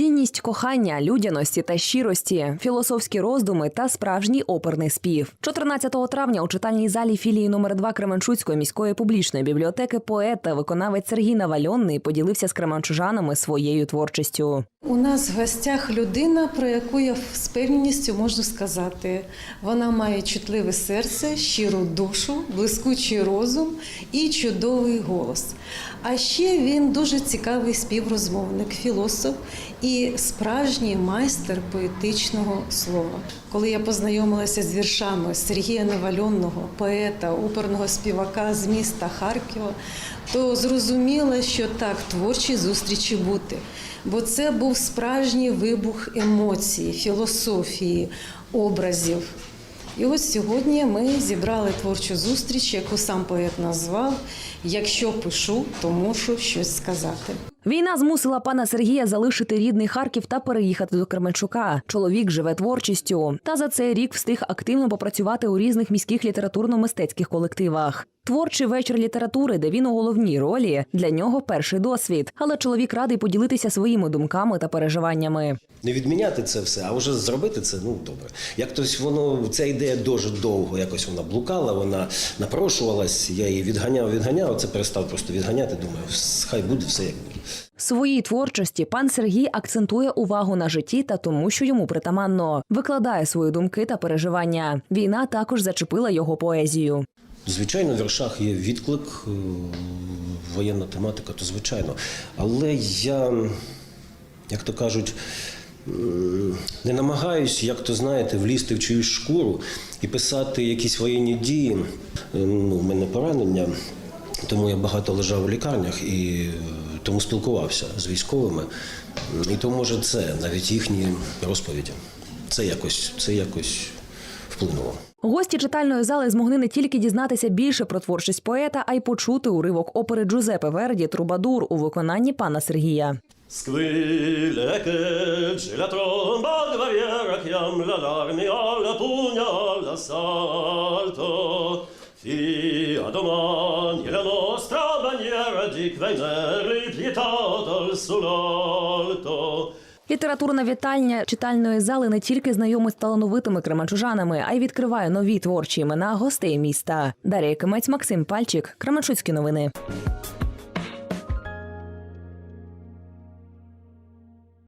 Цінність кохання, людяності та щирості, філософські роздуми та справжній оперний спів. 14 травня у читальній залі філії номер 2 Кременчуцької міської публічної бібліотеки поет та виконавець Сергій Навальонний поділився з кременчужанами своєю творчістю. У нас в гостях людина, про яку я з певністю можу сказати. Вона має чутливе серце, щиру душу, блискучий розум і чудовий голос. А ще він дуже цікавий співрозмовник, філософ і справжній майстер поетичного слова. Коли я познайомилася з віршами Сергія Невальонного, поета, оперного співака з міста Харкова, то зрозуміла, що так творчі зустрічі бути. Бо це був справжній вибух емоцій, філософії, образів. І ось сьогодні ми зібрали творчу зустріч, яку сам поет назвав Якщо пишу, то мушу щось сказати. Війна змусила пана Сергія залишити рідний Харків та переїхати до Кременчука. Чоловік живе творчістю. Та за цей рік встиг активно попрацювати у різних міських літературно-мистецьких колективах. Творчий вечір літератури, де він у головній ролі, для нього перший досвід. Але чоловік радий поділитися своїми думками та переживаннями. Не відміняти це все, а вже зробити це ну добре. Як тось воно ця ідея дуже довго, якось вона блукала, вона напрошувалась. Я її відганяв, відганяв. Це перестав просто відганяти. Думаю, хай буде все як буде. Своїй творчості пан Сергій акцентує увагу на житті та тому, що йому притаманно, викладає свої думки та переживання. Війна також зачепила його поезію. Звичайно, в віршах є відклик, е, воєнна тематика, то звичайно. Але я, як то кажуть, не намагаюсь, як то знаєте, влізти в чиюсь шкуру і писати якісь воєнні дії. Е, Ну, у мене поранення, тому я багато лежав у лікарнях і е, тому спілкувався з військовими. І то може це навіть їхні розповіді. Це якось, це якось вплинуло. Гості читальної зали змогли не тільки дізнатися більше про творчість поета, а й почути уривок опери Джузепе Верді Трубадур у виконанні пана Сергія. Nostra bandiera di venere pietata al sull'alto. Літературна вітальня читальної зали не тільки знайомить з талановитими кременчужанами, а й відкриває нові творчі імена гостей міста. Дар'я Кимець, Максим Пальчик, Кременчуцькі новини.